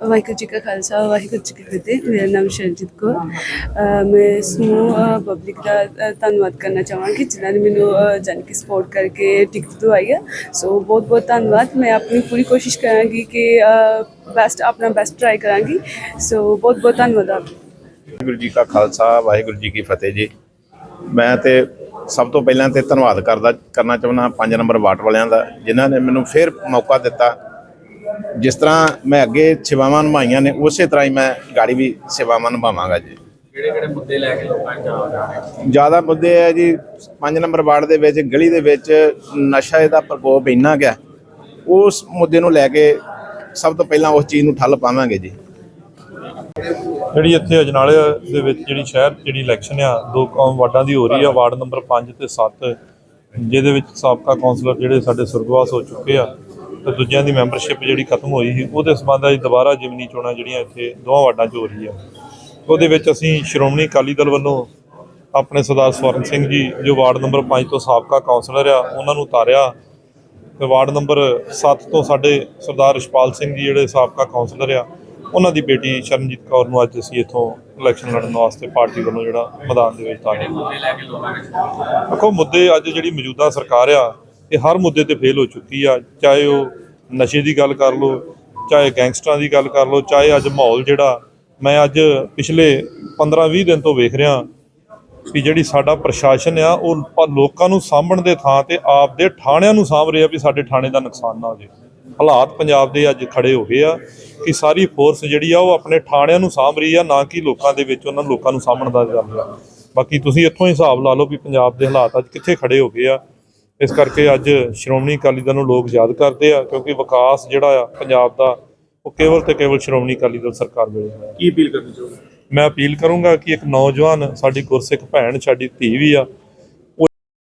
ਵਾਹਿਗੁਰੂ ਜੀ ਕਾ ਖਾਲਸਾ ਵਾਹਿਗੁਰੂ ਜੀ ਕੀ ਫਤਿਹ। ਮੇਰਾ ਨਾਮ ਸ਼ਰਨਜੀਤ ਕੌਰ। ਅ, ਮੈਂ ਸਮੂਹ ਪਬਲਿਕ ਦਾ ਅ, ਧੰਨਵਾਦ ਕਰਨਾ ਚਾਹਾਂਗੀ ਜਿਨ੍ਹਾਂ ਨੇ ਮੈਨੂੰ ਅ, ਜਾਣੀ ਕਿ ਸਪੋਰਟ ਕਰਕੇ ਟਿਕਟ ਦਵਾਈ ਹੈ ਸੋ ਬਹੁਤ ਬਹੁਤ ਧੰਨਵਾਦ। ਮੈਂ ਆਪਣੀ ਪੂਰੀ ਕੋਸ਼ਿਸ਼ ਕਰਾਂਗੀ ਕਿ ਬੈਸਟ ਆਪਣਾ ਬੈਸਟ ਟਰਾਈ ਕਰਾਂਗੀ। ਸੋ ਬਹੁਤ ਬਹੁਤ ਧੰਨਵਾਦ ਆਪ। ਵਾਹਿਗੁਰੂ ਜੀ ਕਾ ਖਾਲਸਾ ਵਾਹਿਗੁਰੂ ਜੀ ਕੀ ਫਤਿਹ ਜੀ। ਮੈਂ ਤੇ ਸਭ ਤੋਂ ਪਹਿਲਾਂ ਤੇ ਧੰਨਵਾਦ ਕਰਦਾ ਕਰਨਾ ਚਾਹੁੰਦਾ ਪੰਜ ਨੰਬਰ ਵਾਰਡ ਵਾਲਿਆਂ ਦਾ ਜਿਨ੍ਹਾਂ ਨੇ ਮੈਨੂੰ ਫਿਰ ਮੌਕਾ ਦਿੱਤਾ। ਜਿਸ ਤਰ੍ਹਾਂ ਮੈਂ ਅੱਗੇ ਸੇਵਾਵਾਂ ਨਿਭਾਈਆਂ ਨੇ ਉਸੇ ਤਰ੍ਹਾਂ ਹੀ ਮੈਂ ਗਾੜੀ ਵੀ ਸੇਵਾਵਾਂ ਨਿਭਾਵਾਂਗਾ ਜੀ। ਕਿਹੜੇ ਕਿਹੜੇ ਮੁੱਦੇ ਲੈ ਕੇ ਲੋਕਾਂ ਨੂੰ ਜਾ ਰਹੇ ਹੋ? ਜ਼ਿਆਦਾ ਮੁੱਦੇ ਹੈ ਜੀ 5 ਨੰਬਰ ਵਾਰਡ ਦੇ ਵਿੱਚ ਗਲੀ ਦੇ ਵਿੱਚ ਨਸ਼ਾ ਦਾ ਪ੍ਰਕੋਪ ਇੰਨਾ ਗਿਆ ਉਸ ਮੁੱਦੇ ਨੂੰ ਲੈ ਕੇ ਸਭ ਤੋਂ ਪਹਿਲਾਂ ਉਸ ਚੀਜ਼ ਨੂੰ ਠੱਲ ਪਾਵਾਂਗੇ ਜੀ। ਜਿਹੜੀ ਇੱਥੇ ਅਜਨਾਲੇ ਦੇ ਵਿੱਚ ਜਿਹੜੀ ਸ਼ਹਿਰ ਜਿਹੜੀ ਇਲੈਕਸ਼ਨ ਆ ਦੋ ਕੌਮ ਵਾਰਡਾਂ ਦੀ ਹੋ ਰਹੀ ਆ ਵਾਰਡ ਨੰਬਰ 5 ਤੇ 7 ਜਿਹਦੇ ਵਿੱਚ ਸਾਬਕਾ ਕੌਂਸਲਰ ਜਿਹੜੇ ਸਾਡੇ ਸੁਰਗਵਾਸ ਹੋ ਚੁੱਕੇ ਆ ਤੇ ਦੂਜਿਆਂ ਦੀ ਮੈਂਬਰਸ਼ਿਪ ਜਿਹੜੀ ਖਤਮ ਹੋਈ ਸੀ, ਉਹਦੇ ਸੰਬੰਧ ਵਿੱਚ ਦੁਬਾਰਾ ਜਿਮਨੀ ਚੋਣਾਂ ਜਿਹੜੀਆਂ ਇੱਥੇ ਦੋਵਾਂ ਵਾਰਡਾਂ 'ਚ ਹੋ ਰਹੀ ਆ ਉਹਦੇ ਵਿੱਚ ਅਸੀਂ ਸ਼੍ਰੋਮਣੀ ਅਕਾਲੀ ਦਲ ਵੱਲੋਂ ਆਪਣੇ ਸਰਦਾਰ ਸਵਰਨ ਸਿੰਘ ਜੀ, ਜੋ ਵਾਰਡ ਨੰਬਰ 5 ਤੋਂ ਸਾਬਕਾ ਕੌਂਸਲਰ ਆ, ਉਹਨਾਂ ਨੂੰ ਉਤਾਰਿਆ। ਤੇ ਵਾਰਡ ਨੰਬਰ 7 ਤੋਂ ਸਾਡੇ ਸਰਦਾਰ ਰਿਸ਼ਪਾਲ ਸਿੰਘ ਜੀ, ਜਿਹੜੇ ਸਾਬਕਾ ਕੌਂਸਲਰ ਆ, ਉਹਨਾਂ ਦੀ ਬੇਟੀ ਸ਼ਰਨਜੀਤ ਕੌਰ ਨੂੰ ਅੱਜ ਅਸੀਂ ਇੱਥੋਂ ਇਲੈਕਸ਼ਨ ਲੜਨ ਵਾਸਤੇ ਪਾਰਟੀ ਵੱਲੋਂ ਜਿਹੜਾ ਮੈਦਾਨ ਦੇ ਵਿੱਚ ਤਾਰਿਆ ਦੇਖੋ, ਮੁੱਦੇ ਅੱਜ ਜਿਹੜੀ ਮੌਜੂਦਾ ਸਰਕਾਰ ਆ ਇਹ ਹਰ ਮੁੱਦੇ ਤੇ ਫੇਲ ਹੋ ਚੁੱਕੀ ਆ, ਚਾਹੇ ਉਹ ਨਸ਼ੇ ਦੀ ਗੱਲ ਕਰ ਲਓ, ਚਾਹੇ ਗੈਂਗਸਟਰਾਂ ਦੀ ਗੱਲ ਕਰ ਲਓ, ਚਾਹੇ ਅੱਜ ਮਾਹੌਲ ਜਿਹੜਾ, ਮੈਂ ਅੱਜ ਪਿਛਲੇ 15-20 ਦਿਨ ਤੋਂ ਵੇਖ ਰਿਹਾ ਵੀ ਜਿਹੜੀ ਸਾਡਾ ਪ੍ਰਸ਼ਾਸਨ ਆ, ਉਹ ਲੋਕਾਂ ਨੂੰ ਸਾਂਭਣ ਦੇ ਥਾਂ ਤੇ ਆਪ ਦੇ ਥਾਣਿਆਂ ਨੂੰ ਸਾਂਭ ਰਿਹਾ ਵੀ ਸਾਡੇ ਥਾਣੇ ਦਾ ਨੁਕਸਾਨ ਨਾ ਹੋ ਜਾਵੇ ਹਾਲਾਤ ਪੰਜਾਬ ਦੇ ਅੱਜ ਖੜੇ ਹੋ ਗਏ ਆ ਕਿ ਸਾਰੀ ਫੋਰਸ ਜਿਹੜੀ ਆ, ਉਹ ਆਪਣੇ ਥਾਣਿਆਂ ਨੂੰ ਸਾਂਭ ਰਹੀ ਆ, ਨਾ ਕਿ ਲੋਕਾਂ ਦੇ ਵਿੱਚ ਉਹਨਾਂ ਲੋਕਾਂ ਨੂੰ ਸਾਂਭਣ ਦਾ ਚੱਲ ਰਿਹਾ ਬਾਕੀ ਤੁਸੀਂ ਇੱਥੋਂ ਹੀ ਹਿਸਾਬ ਲਾ ਲਓ ਵੀ ਪੰਜਾਬ ਦੇ ਹਾਲਾਤ ਅੱਜ ਕਿੱਥੇ ਖੜੇ ਹੋ ਗਏ ਆ। ਇਸ ਕਰਕੇ ਅੱਜ ਸ਼੍ਰੋਮਣੀ ਅਕਾਲੀ ਦਲ ਨੂੰ ਲੋਕ ਯਾਦ ਕਰਦੇ ਆ ਕਿਉਂਕਿ ਵਿਕਾਸ ਜਿਹੜਾ ਆ ਪੰਜਾਬ ਦਾ ਉਹ ਕੇਵਲ ਤੇ ਕੇਵਲ ਸ਼੍ਰੋਮਣੀ ਅਕਾਲੀ ਦਲ ਸਰਕਾਰ ਵੇਲੇ ਹੋਇਆ। ਕੀ ਅਪੀਲ ਕਰਨੀ ਚਾਹੁੰਦੇ ਮੈਂ ਅਪੀਲ ਕਰੂੰਗਾ ਕਿ ਇੱਕ ਨੌਜਵਾਨ ਸਾਡੀ ਗੁਰਸਿੱਖ ਭੈਣ ਸਾਡੀ ਧੀ ਵੀ ਆ